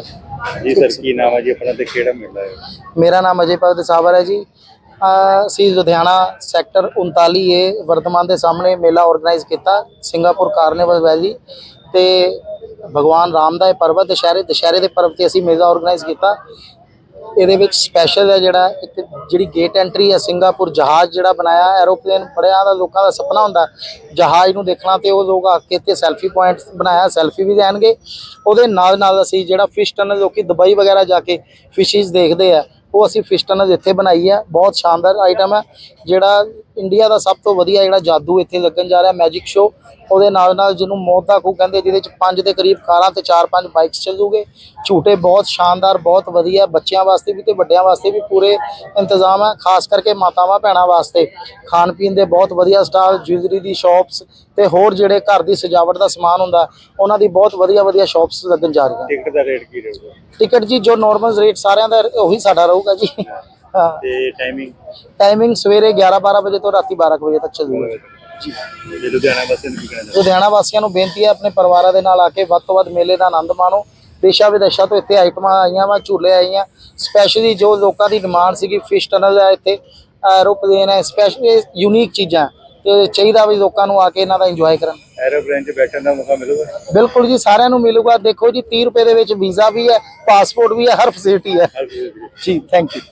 Sir ਜੀ sir, ਕੀ ਨਾਮ ਹੈ ਜੀ? ਆਪਣਾ ਤੇ ਕਿਹੜਾ ਮੇਲਾ ਹੈ? ਮੇਰਾ ਨਾਮ ਅਜੇ ਭਗਤ ਸਾਵਰ ਹੈ ਜੀ। ਅਹ, ਅਸੀਂ ਲੁਧਿਆਣਾ ਸੈਕਟਰ 39 ਏ ਵਰਤਮਾਨ ਦੇ ਸਾਹਮਣੇ ਮੇਲਾ ਆਰਗੇਨਾਈਜ਼ ਕੀਤਾ। ਸਿੰਗਾਪੁਰ ਕਾਰਨੀਵਲ ਵੈਲੀ ਤੇ ਭਗਵਾਨ ਰਾਮ ਦਾ ਇਹ ਪਰਵ ਦੁਸ਼ਹਿਰੇ ਦੁਸ਼ਹਿਰੇ ਦੇ ਪਰਵ ਤੇ ਅਸੀਂ ਮੇਲਾ ਆਰਗੇਨਾਈਜ਼ ਕੀਤਾ। ਇਹਦੇ ਵਿੱਚ ਸਪੈਸ਼ਲ ਹੈ ਜਿਹੜਾ, ਇੱਕ ਜਿਹੜੀ ਗੇਟ ਐਂਟਰੀ ਹੈ, ਸਿੰਗਾਪੁਰ ਜਹਾਜ਼ ਜਿਹੜਾ ਬਣਾਇਆ ਐਰੋਪਲੇਨ ਬੜਿਆਂ ਦਾ ਲੋਕਾਂ ਦਾ ਸੁਪਨਾ ਹੁੰਦਾ। ਜਹਾਜ਼ ਨੂੰ ਦੇਖਣਾ ਤੇ ਉਹ ਲੋਕ ਆ ਕੇ ਇੱਥੇ ਸੈਲਫੀ ਪੁਆਇੰਟ ਬਣਾਇਆ ਸੈਲਫੀ ਵੀ ਲੈਣਗੇ ਉਹਦੇ ਨਾਲ ਨਾਲ ਅਸੀਂ ਜਿਹੜਾ ਫਿਸ਼ ਟਨਲ ਲੋਕੀ ਦੁਬਈ ਵਗੈਰਾ ਜਾ ਕੇ ਫਿਸ਼ਿਸ ਦੇਖਦੇ ਆ, ਉਹ ਅਸੀਂ ਫਿਸ਼ ਟਨਲ ਇੱਥੇ ਬਣਾਈ ਹੈ ਬਹੁਤ ਸ਼ਾਨਦਾਰ ਆਈਟਮ ਹੈ ਜਿਹੜਾ ਇੰਡੀਆ ਦਾ ਸਭ ਤੋਂ ਵਧੀਆ ਜਿਹੜਾ ਜਾਦੂ ਇੱਥੇ ਲੱਗਣ ਜਾ ਰਿਹਾ ਮੈਜਿਕ ਸ਼ੋ ਉਹਦੇ ਨਾਲ ਨਾਲ ਜਿਹਨੂੰ ਮੌਤ ਦਾ ਖੂਹ ਕਹਿੰਦੇ ਜਿਹਦੇ ਚ ਪੰਜ ਦੇ ਕਰੀਬ ਕਾਰਾਂ ਤੇ ਚਾਰ ਪੰਜ ਬਾਈਕਸ ਚੱਲੂਗੇ ਝੂਟੇ ਬਹੁਤ ਸ਼ਾਨਦਾਰ ਬਹੁਤ ਵਧੀਆ ਬੱਚਿਆਂ ਵਾਸਤੇ ਵੀ ਤੇ ਵੱਡਿਆਂ ਵਾਸਤੇ ਵੀ ਪੂਰੇ ਇੰਤਜ਼ਾਮ ਹੈ ਖਾਸ ਕਰਕੇ ਮਾਤਾਵਾਂ ਭੈਣਾਂ ਵਾਸਤੇ। ਖਾਣ ਪੀਣ ਦੇ ਬਹੁਤ ਵਧੀਆ ਸਟਾਲ ਜੁਐਲਰੀ ਦੀ ਸ਼ਾਪਸ ਤੇ ਹੋਰ ਜਿਹੜੇ ਘਰ ਦੀ ਸਜਾਵਟ ਦਾ ਸਮਾਨ ਹੁੰਦਾ ਉਹਨਾਂ ਦੀ ਬਹੁਤ ਵਧੀਆ ਵਧੀਆ ਸ਼ਾਪਸ ਲੱਗਣ ਜਾ ਰਹੀਆਂ। ਟਿਕਟ ਦਾ ਰੇਟ ਕੀ ਰਹੂਗਾ? ਟਿਕਟ ਜੀ ਜੋ ਨਾਰਮਲ ਰੇਟ ਸਾਰਿਆਂ ਦਾ ਉਹੀ ਸਾਡਾ ਰਹੂਗਾ ਜੀ। ਹਾਂ। ਤੇ ਟਾਈਮਿੰਗ ਟਾਈਮਿੰਗ ਸਵੇਰੇ 11 12 ਵਜੇ ਤੋਂ ਰਾਤੀ 12 ਕੁ ਵਜੇ ਤੱਕ ਚੱਲੂਗਾ ਜੀ। ਜੇ ਲੁਧਿਆਣਾ ਨੂੰ ਕਹਿਣਾ ਵਾਸੀਆਂ ਨੂੰ ਬੇਨਤੀ ਹੈ ਆਪਣੇ ਪਰਿਵਾਰਾਂ ਦੇ ਨਾਲ ਆ ਕੇ ਵੱਧ ਤੋਂ ਵੱਧ ਮੇਲੇ ਦਾ ਆਨੰਦ ਮਾਣੋ। ਦੇਸ਼ਾਂ ਵਿਦੇਸ਼ਾਂ ਤੋਂ ਇੱਥੇ ਆਈਟਮਾਂ ਆਈਆਂ ਵਾ ਝੂਲੇ ਆਈਆਂ। ਸਪੈਸ਼ਲੀ ਜੋ ਲੋਕਾਂ ਦੀ ਡਿਮਾਂਡ ਸੀਗੀ ਫਿਸ਼ ਟਨਲ ਹੈ ਇੱਥੇ ਐਰੋਪਲੇਨ ਹੈ ਸਪੈਸ਼ਲੀ ਯੂਨੀਕ ਚੀਜ਼ਾਂ ਤੇ ਚਾਹੀਦਾ ਵੀ ਲੋਕਾਂ ਨੂੰ ਆ ਕੇ ਇਹਨਾਂ ਦਾ ਇੰਜੋਏ ਕਰਨ। ਐਰੋਪਲੇਨ 'ਚ ਬੈਠਣ ਦਾ ਮੌਕਾ ਮਿਲੂਗਾ? ਬਿਲਕੁਲ ਜੀ ਸਾਰਿਆਂ ਨੂੰ ਮਿਲੂਗਾ। ਦੇਖੋ ਜੀ 30 ਰੁਪਏ ਦੇ ਵਿੱਚ ਵੀਜ਼ਾ ਵੀ ਹੈ ਪਾਸਪੋਰਟ ਵੀ ਹੈ ਹਰ ਫੈਸਿਲਿਟੀ ਹੈ। ਜੀ ਥੈਂਕ ਯੂ